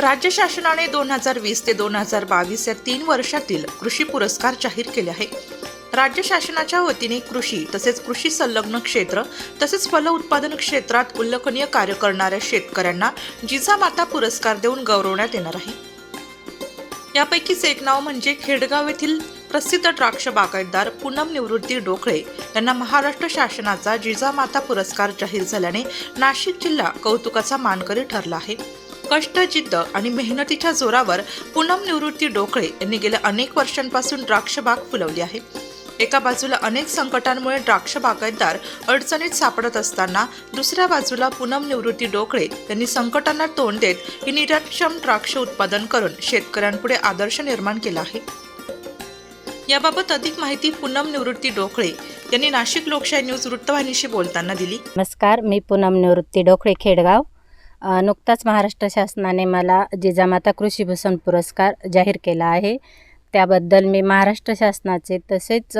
राज्य शासनाने दोन हजार वीस ते दोन हजार बावीस या तीन वर्षातील कृषी पुरस्कार जाहीर केले आहे राज्य शासनाच्या वतीने कृषी तसेच कृषी संलग्न क्षेत्र तसेच फल उत्पादन क्षेत्रात उल्लेखनीय कार्य करणाऱ्या शेतकऱ्यांना जिजामाता पुरस्कार देऊन गौरवण्यात येणार आहे. यापैकीच एक नाव म्हणजे खेडगाव येथील प्रसिद्ध द्राक्ष बागायतदार पूनम निवृत्ती डोकळे यांना महाराष्ट्र शासनाचा जिजामाता पुरस्कार जाहीर झाल्याने नाशिक जिल्हा कौतुकाचा मानकरी ठरला आहे. कष्ट जिद्द आणि मेहनतीच्या जोरावर पूनम निवृत्ती डोकळे यांनी गेल्या अनेक वर्षांपासून द्राक्ष बाग फुलवली आहे. एका बाजूला अनेक संकटांमुळे द्राक्ष बागायतदार अडचणीत सापडत असताना दुसऱ्या बाजूला पूनम निवृत्ती डोकळे यांनी संकटांना तोंड देत ही निरक्षम द्राक्ष उत्पादन करून शेतकऱ्यांपुढे आदर्श निर्माण केला आहे. याबाबत अधिक माहिती पूनम निवृत्ती डोकळे यांनी नाशिक लोकशाही न्यूज वृत्तवाहिनीशी बोलताना दिली. नमस्कार मी पूनम निवृत्ती डोकळे खेडगाव. नुकताच महाराष्ट्र शासनाने मला जिजामाता कृषीभूषण पुरस्कार जाहीर केला आहे. त्याबद्दल मी महाराष्ट्र शासनाचे तसेच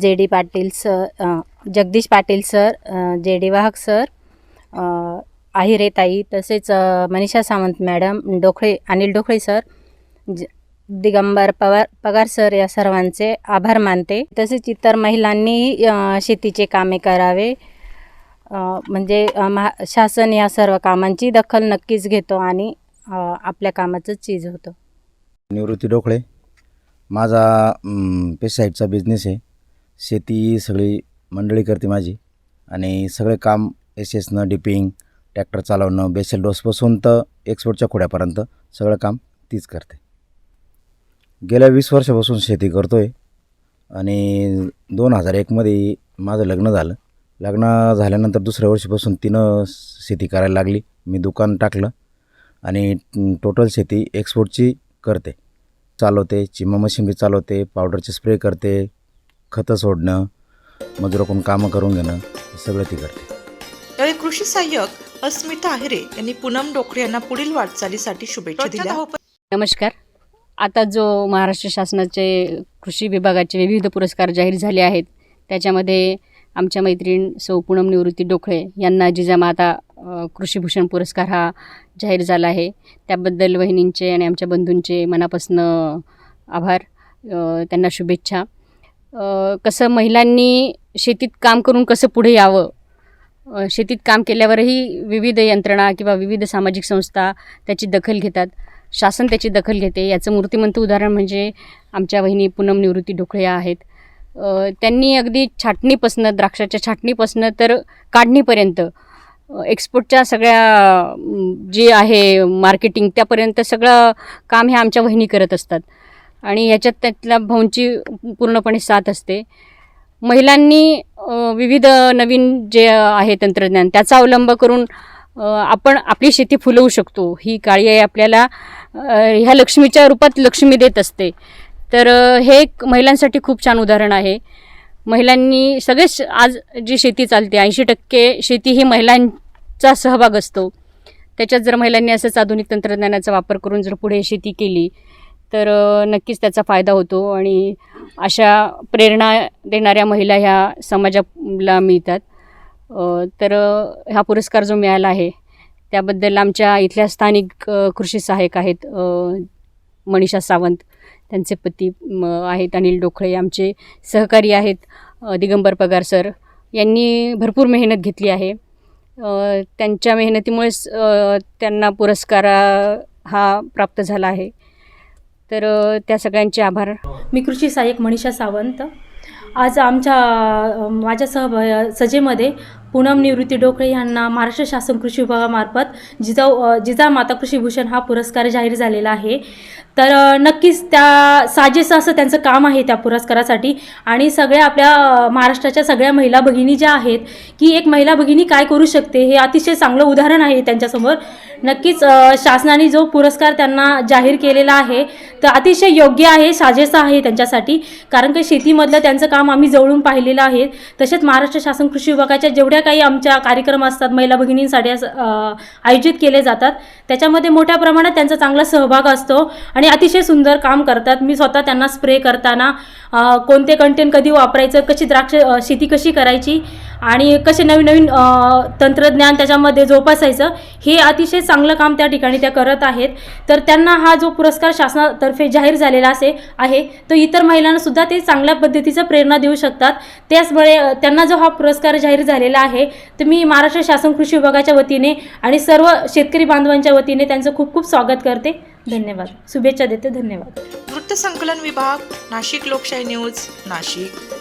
J D Patil sir Jagdish Patil sir J D Wahak sir अ, आहिरेताई तसेच मनीषा सावंत मॅडम डोकळे अनिल डोकळे सर ज दिगंबर पवार पगार सर या सर्वांचे आभार मानते. तसेच इतर महिलांनी शेतीचे कामे करावे. म्हणजे महा शासन या सर्व कामांची दखल नक्कीच घेतो आणि आपल्या कामाचं चीज होतं. निवृत्ती डोकळे माझा अं, बिझनेस आहे. शेती सगळी मंडळी करते माझी. आणि सगळे काम एस एसनं डिपिंग ट्रॅक्टर चालवणं बेसल डोसपासून तर एक्सपोर्टच्या खोड्यापर्यंत सगळं काम तीच करते. गेल्या वीस वर्षापासून शेती करतो आहे आणि दोन हजार एकमध्ये माझं लग्न झालं. लग्न झाल्यानंतर दुसऱ्या वर्षीपासून तिनं शेती करायला लागली. मी दुकान टाकलं आणि टोटल शेती एक्सपोर्टची करते. चालवते चिमा मशीन बी चालवते पावडरचे स्प्रे करते खतं सोडणं मजुराकडून कामं करून घेणं हे सगळं ती करते. यावेळी कृषी सहाय्यक अस्मिता आहिरे यांनी पूनम डोकळे यांना पुढील वाटचालीसाठी शुभेच्छा दिल्या. नमस्कार. आता जो महाराष्ट्र शासनाचे कृषी विभागाचे विविध पुरस्कार जाहीर झाले आहेत त्याच्यामध्ये आमच्या मैत्रीण सौ पूनम निवृत्ती डोकळे यांना जिजामाता कृषीभूषण पुरस्कार हा जाहीर झाला आहे. त्याबद्दल वहिनींचे आणि आमच्या बंधूंचे मनापासून आभार त्यांना शुभेच्छा. कसं महिलांनी शेतीत काम करून कसं पुढे यावं? शेतीत काम केल्यावरही विविध यंत्रणा किंवा विविध सामाजिक संस्था त्याची दखल घेतात. शासन त्याची दखल घेते. याचं मूर्तिमंत उदाहरण म्हणजे आमच्या वहिनी पूनम निवृत्ती ढोकळे आहेत. त्यांनी अगदी छाटणीपासनं द्राक्षाच्या छाटणीपासनं तर काढणीपर्यंत एक्सपोर्टच्या सगळ्या जे आहे मार्केटिंग त्यापर्यंत सगळं काम हे आमच्या वहिनी करत असतात. आणि ह्याच्यात त्यातल्या भाऊंची पूर्णपणे साथ असते. महिलांनी विविध नवीन जे आहे तंत्रज्ञान त्याचा अवलंब करून आपण आपली शेती फुलवू शकतो. ही काळी आई आपल्याला ह्या लक्ष्मीच्या रूपात लक्ष्मी देत असते. तर हे एक महिलांसाठी खूप छान उदाहरण आहे. महिलांनी सगळेच आज जी शेती चालते ऐंशी टक्के शेती ही महिलांचा सहभाग असतो. त्याच्यात जर महिलांनी असंच आधुनिक तंत्रज्ञानाचा वापर करून जर पुढे शेती केली तर नक्कीच त्याचा फायदा होतो आणि अशा प्रेरणा देणाऱ्या महिला ह्या समाजाला मिळतात. तर हा पुरस्कार जो मिळाला आहे त्याबद्दल आमच्या इथल्या स्थानिक कृषी सहाय्यक आहेत मनीषा सावंत. त्यांचे पती आहेत. अनिल डोकळे आमचे सहकारी आहेत. दिगंबर पगार सर यांनी भरपूर मेहनत घेतली आहे. त्यांच्या मेहनतीमुळेच त्यांना पुरस्कार हा प्राप्त झाला आहे. तर त्या सगळ्यांचे आभार. मी कृषी सहाय्यक मनीषा सावंत. आज आमच्या माझ्या सह सजेमध्ये पूनम निवृत्ती डोकळे यांना महाराष्ट्र शासन कृषी विभागामार्फत जिजाऊ जिजामाता कृषीभूषण हा पुरस्कार जाहीर झालेला आहे. तर नक्कीच त्या साजेसं असं त्यांचं काम आहे त्या पुरस्कारासाठी. आणि सगळ्या आपल्या महाराष्ट्राच्या सगळ्या महिला भगिनी ज्या आहेत की एक महिला भगिनी काय करू शकते हे अतिशय चांगलं उदाहरण आहे त्यांच्यासमोर. नक्कीच शासनाने जो पुरस्कार त्यांना जाहीर केलेला आहे तर अतिशय योग्य आहे साजेसं आहे त्यांच्यासाठी. कारण की शेतीमधलं त्यांचं काम आम्ही जवळून पाहिलेलं आहे. तसेच महाराष्ट्र शासन कृषी विभागाच्या जेवढ्या काही आमच्या कार्यक्रम असतात महिला भगिनींसाठी आयोजित केले जातात. त्याच्यामध्ये मोठ्या प्रमाणात त्यांचा चांगला सहभाग असतो आणि अतिशय सुंदर काम करतात. मी स्वतः त्यांना स्प्रे करताना कोणते कंटेंट कधी वापरायचं कशी द्राक्ष शेती कशी करायची आणि कसे नवीन नवीन तंत्रज्ञान त्याच्यामध्ये जोपासायचं हे अतिशय चांगलं काम त्या ठिकाणी त्या करत आहेत. तर त्यांना हा जो पुरस्कार शासनातर्फे जाहीर झालेला असे आहे तो इतर महिलांना सुद्धा ते चांगल्या पद्धतीचं प्रेरणा देऊ शकतात. त्याचमुळे त्यांना जो हा पुरस्कार जाहीर झालेला आहे आहे. तर मी महाराष्ट्र शासन कृषी विभागाच्या वतीने आणि सर्व शेतकरी बांधवांच्या वतीने त्यांचं खूप खूप स्वागत करते. धन्यवाद. शुभेच्छा देते. धन्यवाद. वृत्तसंकलन विभाग नाशिक लोकशाही न्यूज नाशिक.